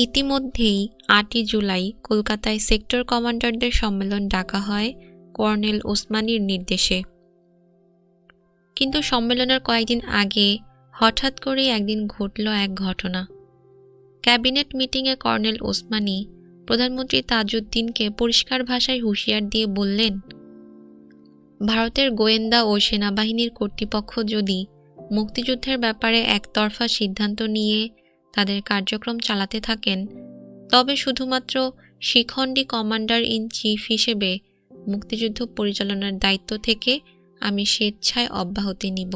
ইতিমধ্যেই আটই জুলাই কলকাতায় সেক্টর কমান্ডারদের সম্মেলন ডাকা হয় কর্নেল ওসমানীর নির্দেশে। কিন্তু সম্মেলনের কয়েকদিন আগে হঠাৎ করেই একদিন ঘটল এক ঘটনা। ক্যাবিনেট মিটিংয়ে কর্নেল ওসমানী প্রধানমন্ত্রী তাজউদ্দিনকে পরিষ্কার ভাষায় হুঁশিয়ার দিয়ে বললেন, ভারতের গোয়েন্দা ও সেনাবাহিনীর কর্তৃপক্ষ যদি মুক্তিযুদ্ধের ব্যাপারে একতরফা সিদ্ধান্ত নিয়ে তাদের কার্যক্রম চালাতে থাকেন, তবে শুধুমাত্র শিখণ্ডী কমান্ডার ইন চিফ হিসেবে মুক্তিযুদ্ধ পরিচালনার দায়িত্ব থেকে আমি স্বেচ্ছায় অব্যাহতি নিব।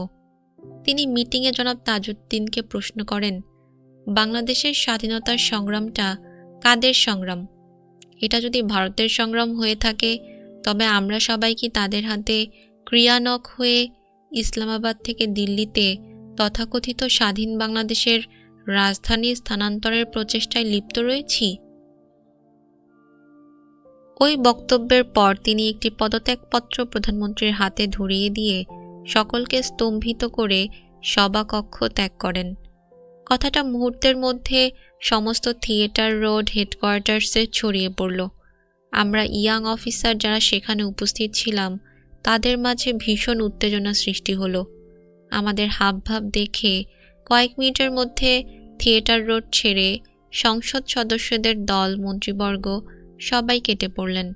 তিনি মিটিংয়ে জনাব তাজউদ্দিনকে প্রশ্ন করেন, বাংলাদেশের স্বাধীনতার সংগ্রামটা কাদের সংগ্রাম? এটা যদি ভারতের সংগ্রাম হয়ে থাকে, তবে আমরা সবাই কি তাদের হাতে ক্রিয়ানক হয়ে ইসলামাবাদ থেকে দিল্লিতে তথাকথিত স্বাধীন বাংলাদেশের রাজধানী স্থানান্তরের প্রচেষ্টায় লিপ্ত রয়েছি? ওই বক্তব্যের পর তিনি একটি পদত্যাগপত্র প্রধানমন্ত্রীর হাতে ধরিয়ে দিয়ে সকলকে স্তম্ভিত করে সভাকক্ষ ত্যাগ করেন। কথাটা মুহূর্তের মধ্যে সমস্ত থিয়েটার, রোড হেডকোয়ার্টার্সে ছড়িয়ে পড়ল। আমরা ইয়াং অফিসার যারা সেখানে উপস্থিত ছিলাম, তাদের মাঝে ভীষণ উত্তেজনা সৃষ্টি হলো। আমাদের হাবভাব দেখে কয়েক মিনিটের মধ্যে থিয়েটার রোড ছেড়ে সংসদ সদস্যদের দল, মন্ত্রীবর্গ সবাই কেটে পড়লেন।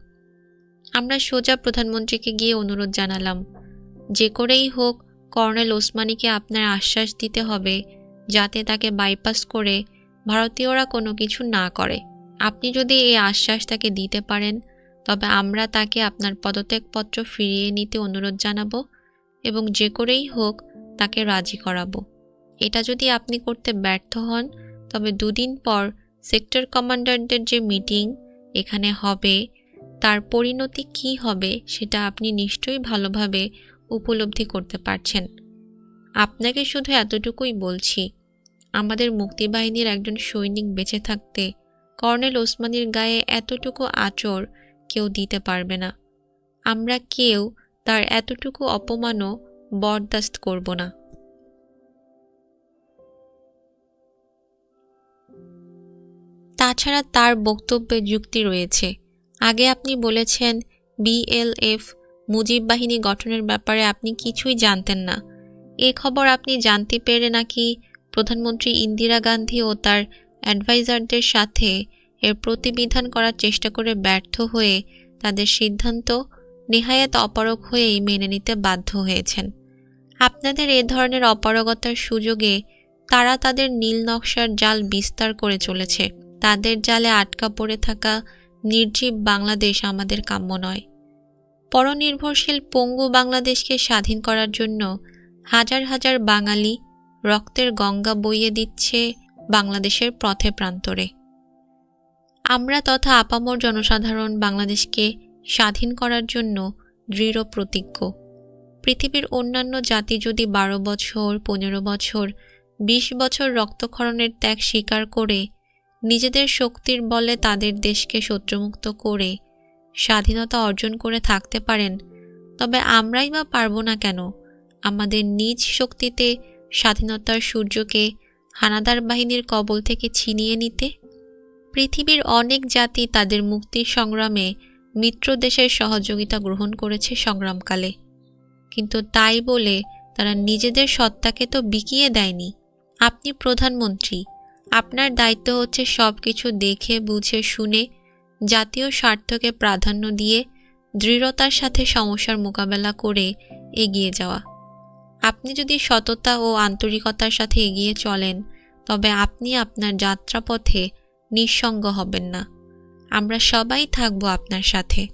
আমরা সোজা প্রধানমন্ত্রীকে গিয়ে অনুরোধ জানালাম, যে করেই হোক, কর্নেল ওসমানীকে আপনার আশ্বাস দিতে হবে যাতে তাকে বাইপাস করে ভারতীয়রা কোনো কিছু না করে। আপনি যদি এই আশ্বাস তাকে দিতে পারেন, তবে আমরা তাকে আপনার পদত্যাগপত্র ফিরিয়ে নিতে অনুরোধ জানাব এবং যে করেই হোক তাকে রাজি করাবো। এটা যদি আপনি করতে ব্যর্থ হন, তবে দুদিন পর সেক্টর কমান্ডারদের যে মিটিং এখানে হবে, তার পরিণতি কি হবে সেটা আপনি নিশ্চয়ই ভালোভাবে উপলব্ধি করতে পারছেন। আপনাকে শুধু এতটুকুই বলছি, আমাদের মুক্তিবাহিনীর একজন সৈনিক বেঁচে থাকতে কর্নেল ওসমানীর গায়ে এতটুকু আচর কেউ দিতে পারবে না। আমরা কেউ তার এতটুকু অপমানও বরদাস্ত করব না। তাছাড়া তার বক্তব্যে যুক্তি রয়েছে। আগে আপনি বলেছেন বিএলএফ মুজিব বাহিনী গঠনের ব্যাপারে আপনি কিছুই জানতেন না। এ খবর আপনি জানতে পেরে নাকি প্রধানমন্ত্রী ইন্দিরা গান্ধী ও তার অ্যাডভাইজারদের সাথে এর প্রতিবিধান করার চেষ্টা করে ব্যর্থ হয়ে তাদের সিদ্ধান্ত নেহায়াত অপারগ হয়েই মেনে নিতে বাধ্য হয়েছেন। আপনাদের এ ধরনের অপারগতার সুযোগে তারা তাদের নীল নকশার জাল বিস্তার করে চলেছে। তাদের জালে আটকা পড়ে থাকা নির্জীব বাংলাদেশ আমাদের কাম্য নয়। পরনির্ভরশীল পঙ্গু বাংলাদেশকে স্বাধীন করার জন্য হাজার হাজার বাঙালি রক্তের গঙ্গা বইয়ে দিচ্ছে বাংলাদেশের পথে প্রান্তরে। আমরা তথা আপামর জনসাধারণ বাংলাদেশকে স্বাধীন করার জন্য দৃঢ় প্রতিজ্ঞ। পৃথিবীর অন্যান্য জাতি যদি বারো বছর, পনেরো বছর, বিশ বছর রক্তক্ষরণের ত্যাগ স্বীকার করে নিজেদের শক্তির বলে তাদের দেশকে শত্রুমুক্ত করে, স্বাধীনতা অর্জন করে থাকতে পারেন, তবে আমরাই বা পারব না কেন? আমাদের নিজ শক্তিতে স্বাধীনতার সূর্যকে হানাদার বাহিনীর কবল থেকে ছিনিয়ে নিতে? পৃথিবীর অনেক জাতি তাদের মুক্তির সংগ্রামে মিত্র দেশের সহযোগিতা গ্রহণ করেছে সংগ্রামকালে। কিন্তু তাই বলে তারা নিজেদের সত্তাকে তো বিকিয়ে দেয়নি। আপনি প্রধানমন্ত্রী আপনার দায়িত্ব হচ্ছে সব কিছু দেখে, বুঝে, শুনে, জাতীয় স্বার্থকে প্রাধান্য দিয়ে দৃঢ়তার সাথে সমস্যার মোকাবেলা করে এগিয়ে যাওয়া। আপনি যদি সততা ও আন্তরিকতার সাথে এগিয়ে চলেন, তবে আপনি আপনার যাত্রাপথে নিঃসঙ্গ হবেন না। আমরা সবাই থাকব আপনার সাথে।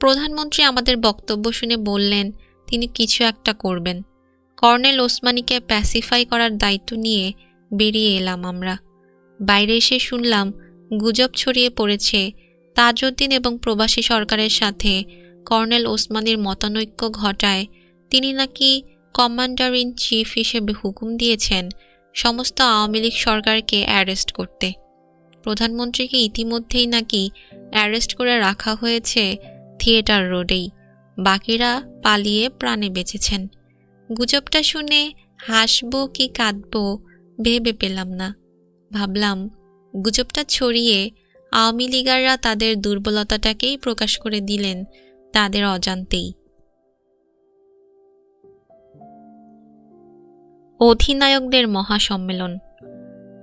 প্রধানমন্ত্রী আমাদের বক্তব্য শুনে বললেন, তিনি কিছু একটা করবেন। কর্নেল ওসমানীকে প্যাসিফাই করার দায়িত্ব নিয়ে বেরিয়ে এলাম আমরা। বাইরে এসে শুনলাম গুজব ছড়িয়ে পড়েছে তাজউদ্দিন এবং প্রবাসী সরকারের সাথে কর্নেল ওসমানীর মতানৈক্য ঘটায়। তিনি নাকি কমান্ডার ইন চিফ হিসেবে হুকুম দিয়েছেন সমস্ত আওয়ামী লীগ সরকারকে অ্যারেস্ট করতে। প্রধানমন্ত্রীকে ইতিমধ্যেই নাকি অ্যারেস্ট করে রাখা হয়েছে থিয়েটার রোডেই। বাকিরা পালিয়ে প্রাণে বেঁচেছেন। গুজবটা শুনে হাসবো কি কাঁদবো ভেবে পেলাম না। ভাবলাম, গুজবটা ছড়িয়ে আওয়ামী লীগাররা তাদের দুর্বলতাটাকেই প্রকাশ করে দিলেন তাদের অজান্তেই। অধিনায়কদের মহাসম্মেলন।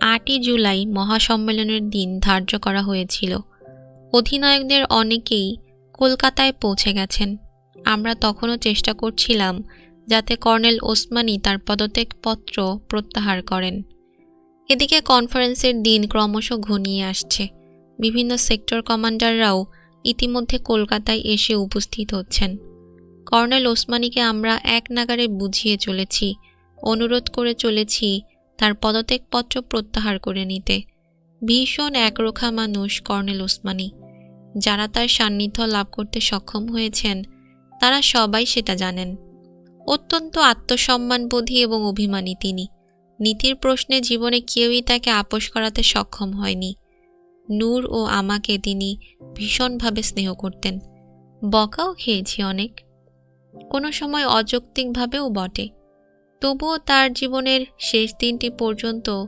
আটই জুলাই মহাসম্মেলনের দিন ধার্য করা হয়েছিল। অধিনায়কদের অনেকেই কলকাতায় পৌঁছে গেছেন। আমরা তখনও চেষ্টা করছিলাম যাতে কর্নেল ওসমানী তার পদত্যাগপত্র প্রত্যাহার করেন। এদিকে কনফারেন্সের দিন ক্রমশ ঘনিয়ে আসছে। বিভিন্ন সেক্টর কমান্ডাররাও ইতিমধ্যে কলকাতায় এসে উপস্থিত হচ্ছেন। কর্নেল ওসমানীকে আমরা এক নাগারে বুঝিয়ে চলেছি, অনুরোধ করে চলেছি তার পদত্যাগপত্র প্রত্যাহার করে নিতে। ভীষণ একরোখা মানুষ কর্নেল ওসমানী। যারা তার সান্নিধ্য লাভ করতে সক্ষম হয়েছেন, তারা সবাই সেটা জানেন। অত্যন্ত আত্মসম্মানবোধী এবং অভিমানী তিনি। নীতির প্রশ্নে জীবনে কেউই তাকে আপোষ করাতে সক্ষম হয়নি। নূর ও আমাকে তিনি ভীষণভাবে স্নেহ করতেন। বকাও খেয়েছি অনেক। কোনো সময় অযৌক্তিকভাবেও বটে। তবুও তার জীবনের শেষ দিনটি পর্যন্ত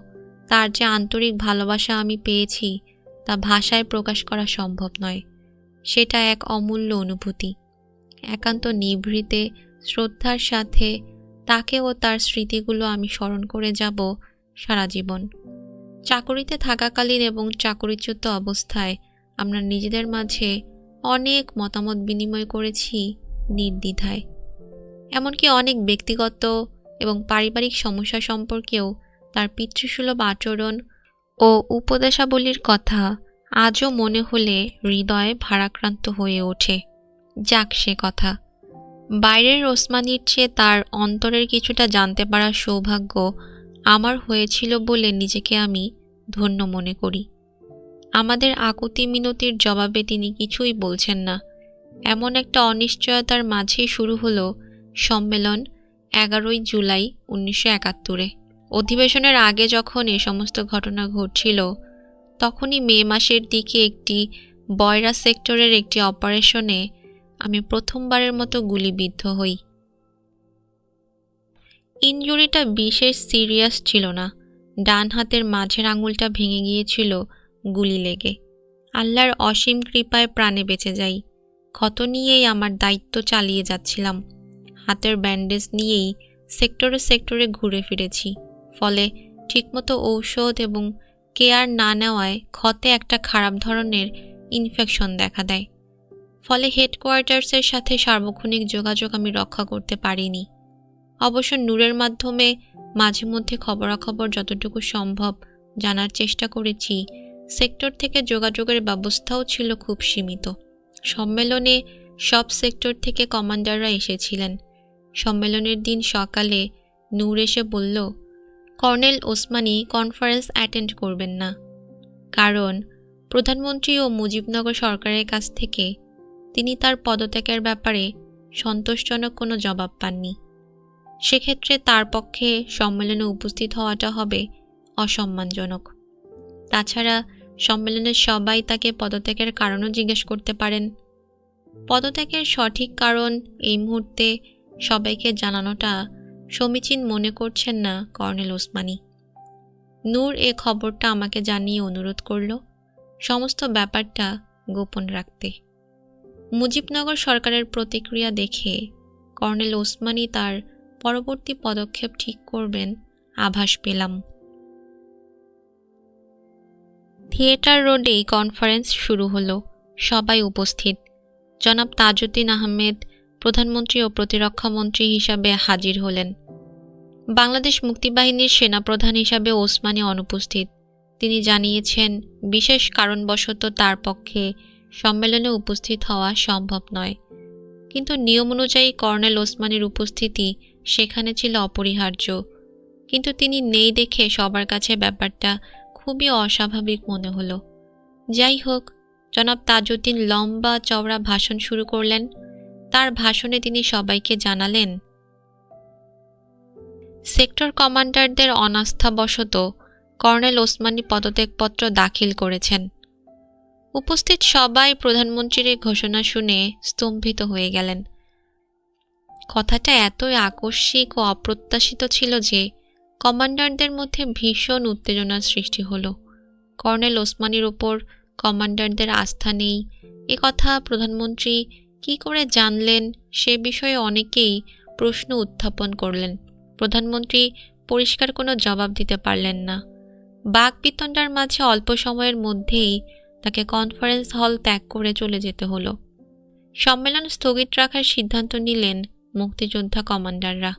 তার যে আন্তরিক ভালোবাসা আমি পেয়েছি, তা ভাষায় প্রকাশ করা সম্ভব নয়। সেটা এক অমূল্য অনুভূতি। একান্ত নিভৃতে শ্রদ্ধার সাথে তাকে ও তার স্মৃতিগুলো আমি স্মরণ করে যাব সারা জীবন। চাকরিতে থাকাকালীন এবং চাকরিচ্যুত অবস্থায় আমরা নিজেদের মাঝে অনেক মতামত বিনিময় করেছি নির্দ্বিধায়। এমনকি অনেক ব্যক্তিগত এবং পারিবারিক সমস্যা সম্পর্কেও তার পিতৃসুলভ আচরণ ও উপদেশাবলীর কথা আজও মনে হলে হৃদয়ে ভারাক্রান্ত হয়ে ওঠে। যাক সে কথা। বাইরের ওসমানির চেয়ে তার অন্তরের কিছুটা জানতে পারার সৌভাগ্য আমার হয়েছিল বলে নিজেকে আমি ধন্য মনে করি। আমাদের আকুতি মিনতির জবাবে তিনি কিছুই বলছেন না। এমন একটা অনিশ্চয়তার মাঝেই শুরু হলো সম্মেলন এগারোই জুলাই উনিশশো একাত্তরে। অধিবেশনের আগে যখন এ সমস্ত ঘটনা ঘটছিল, তখনই মে মাসের দিকে একটি বয়রা সেক্টরের একটি অপারেশনে আমি প্রথমবারের মতো গুলিবিদ্ধ হই। ইনজুরিটা বিশেষ সিরিয়াস ছিল না। ডান হাতের মাঝের আঙুলটা ভেঙে গিয়েছিল গুলি লেগে। আল্লাহর অসীম কৃপায় প্রাণে বেঁচে যাই। ক্ষত নিয়েই আমার দায়িত্ব চালিয়ে যাচ্ছিলাম। হাতের ব্যান্ডেজ নিয়েই সেক্টরে সেক্টরে ঘুরে ফিরেছি। ফলে ঠিকমতো ঔষধ এবং কেয়ার না নেওয়ায় ক্ষতে একটা খারাপ ধরনের ইনফেকশন দেখা দেয়। ফলে হেডকোয়ার্টার্সের সাথে সার্বক্ষণিক যোগাযোগ আমি রক্ষা করতে পারিনি। অবশ্য নূরের মাধ্যমে মাঝে মধ্যে খবরাখবর যতটুকু সম্ভব জানার চেষ্টা করেছি, সেক্টর থেকে যোগাযোগের ব্যবস্থাও ছিল খুব সীমিত। সম্মেলনে সব সেক্টর থেকে কমান্ডাররা এসেছিলেন। সম্মেলনের দিন সকালে নূর এসে বলল, কর্নেল ওসমানী কনফারেন্স অ্যাটেন্ড করবেন না। কারণ প্রধানমন্ত্রী ও মুজিবনগর সরকারের কাছ থেকে তিনি তার পদত্যাগের ব্যাপারে সন্তোষজনক কোনো জবাব পাননি। সেক্ষেত্রে তার পক্ষে সম্মেলনে উপস্থিত হওয়াটা হবে অসম্মানজনক। তাছাড়া সম্মেলনের সবাই তাকে পদত্যাগের কারণও জিজ্ঞেস করতে পারেন। পদত্যাগের সঠিক কারণ এই মুহূর্তে সবাইকে জানানোটা সমীচীন মনে করছেন না কর্নেল ওসমানী। নূর এ খবরটা আমাকে জানিয়ে অনুরোধ করল, সমস্ত ব্যাপারটা গোপন রাখতে। মুজিবনগর সরকারের প্রতিক্রিয়া দেখে কর্নেল ওসমানী তার পরবর্তী পদক্ষেপ ঠিক করবেন আভাস পেলাম। থিয়েটার রোডেই কনফারেন্স শুরু হলো। সবাই উপস্থিত। জনাব তাজউদ্দিন আহমেদ, প্রধানমন্ত্রী ও প্রতিরক্ষা মন্ত্রী হিসাবে হাজির হলেন। বাংলাদেশ মুক্তিবাহিনীর সেনাপ্রধান হিসাবে ওসমানী অনুপস্থিত। তিনি জানিয়েছেন, বিশেষ কারণবশত তার পক্ষে সম্মেলনে উপস্থিত হওয়া সম্ভব নয়। কিন্তু নিয়ম অনুযায়ী কর্নেল ওসমানের উপস্থিতি সেখানে ছিল অপরিহার্য। কিন্তু তিনি নেই দেখে সবার কাছে ব্যাপারটা খুবই অস্বাভাবিক মনে হলো। যাই হোক, জনাব তাজউদ্দিন লম্বা চওড়া ভাষণ শুরু করলেন। তার ভাষণে তিনি সবাইকে জানালেন, সেক্টর কমান্ডারদের অনাস্থাবশত কর্নেল ওসমানী পদত্যাগপত্র দাখিল করেছেন। উপস্থিত সবাই প্রধানমন্ত্রীর এই ঘোষণা শুনে স্তম্ভিত হয়ে গেলেন। কথাটা এতই আকস্মিক ও অপ্রত্যাশিত ছিল যে কমান্ডারদের মধ্যে ভীষণ উত্তেজনার সৃষ্টি হলো। কর্নেল ওসমানীর ওপর কমান্ডারদের আস্থা নেই। এ কথা প্রধানমন্ত্রী কি করে জানলেন সে বিষয়ে অনেকেই প্রশ্ন উত্থাপন করলেন। প্রধানমন্ত্রী পরিষ্কার কোনো জবাব দিতে পারলেন না। বাকবিতণ্ডার মাঝে অল্প সময়ের মধ্যেই তাকে কনফারেন্স হল ত্যাগ করে চলে যেতে হলো। সম্মেলন স্থগিত রাখার সিদ্ধান্ত নিলেন মুক্তিযোদ্ধা কমান্ডাররা।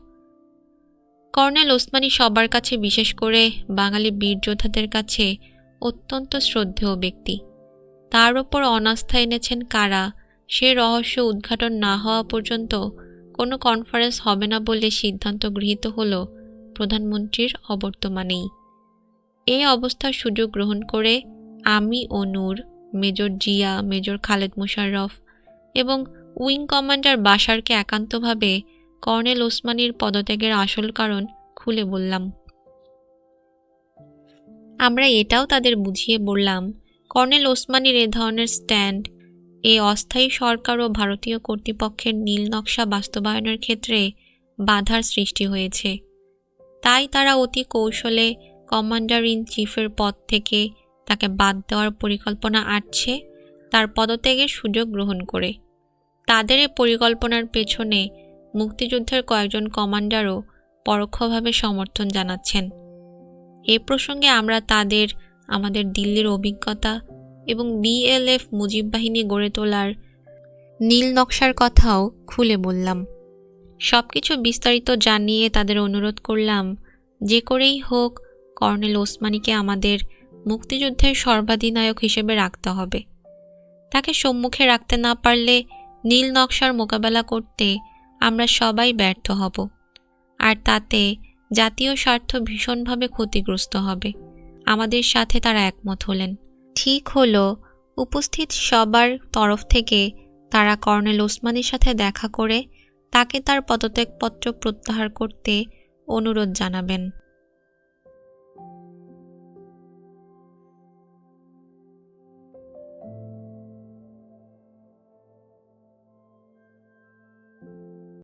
কর্নেল ওসমানী সবার কাছে, বিশেষ করে বাঙালি বীর যোদ্ধাদের কাছে, অত্যন্ত শ্রদ্ধেয় ব্যক্তি। তার ওপর অনাস্থা এনেছেন কারা, সে রহস্য উদ্ঘাটন না হওয়া পর্যন্ত কোনো কনফারেন্স হবে না বলে সিদ্ধান্ত গৃহীত হল প্রধানমন্ত্রীর অবর্তমানেই। এই অবস্থার সুযোগ গ্রহণ করে আমি ও নূর মেজর জিয়া, মেজর খালেদ মুশাররফ এবং উইং কমান্ডার বাশারকে একান্তভাবে কর্নেল ওসমানীর পদত্যাগের আসল কারণ খুলে বললাম। আমরা এটাও তাদের বুঝিয়ে বললাম, কর্নেল ওসমানীর এ ধরনের স্ট্যান্ড এ অস্থায়ী সরকার ও ভারতীয় কর্তৃপক্ষের নীল নকশা বাস্তবায়নের ক্ষেত্রে বাধার সৃষ্টি হয়েছে। তাই তারা অতি কৌশলে কমান্ডার ইন চিফের পদ থেকে তাকে বাদ দেওয়ার পরিকল্পনা আটছে, তার পদত্যাগের সুযোগ গ্রহণ করে। তাদের এ পরিকল্পনার পেছনে মুক্তিযুদ্ধের কয়েকজন কমান্ডারও পরোক্ষভাবে সমর্থন জানাচ্ছেন। এ প্রসঙ্গে আমরা তাদের, আমাদের দিল্লির অভিজ্ঞতা এবং বিএলএফ মুজিব বাহিনী গড়ে তোলার নীল নকশার কথাও খুলে বললাম। সব কিছু বিস্তারিত জানিয়ে তাদের অনুরোধ করলাম, যে করেই হোক, কর্নেল ওসমানীকে আমাদের মুক্তিযুদ্ধের সর্বাধিনায়ক হিসেবে রাখতে হবে। তাকে সম্মুখে রাখতে না পারলে নীল নকশার মোকাবেলা করতে আমরা সবাই ব্যর্থ হব। আর তাতে জাতীয় স্বার্থ ভীষণভাবে ক্ষতিগ্রস্ত হবে। আমাদের সাথে তারা একমত হলেন। ঠিক হলো, উপস্থিত সবার তরফ থেকে তারা কর্নেল ওসমানীর সাথে দেখা করে তাকে তার পদত্যাগপত্র প্রত্যাহার করতে অনুরোধ জানাবেন।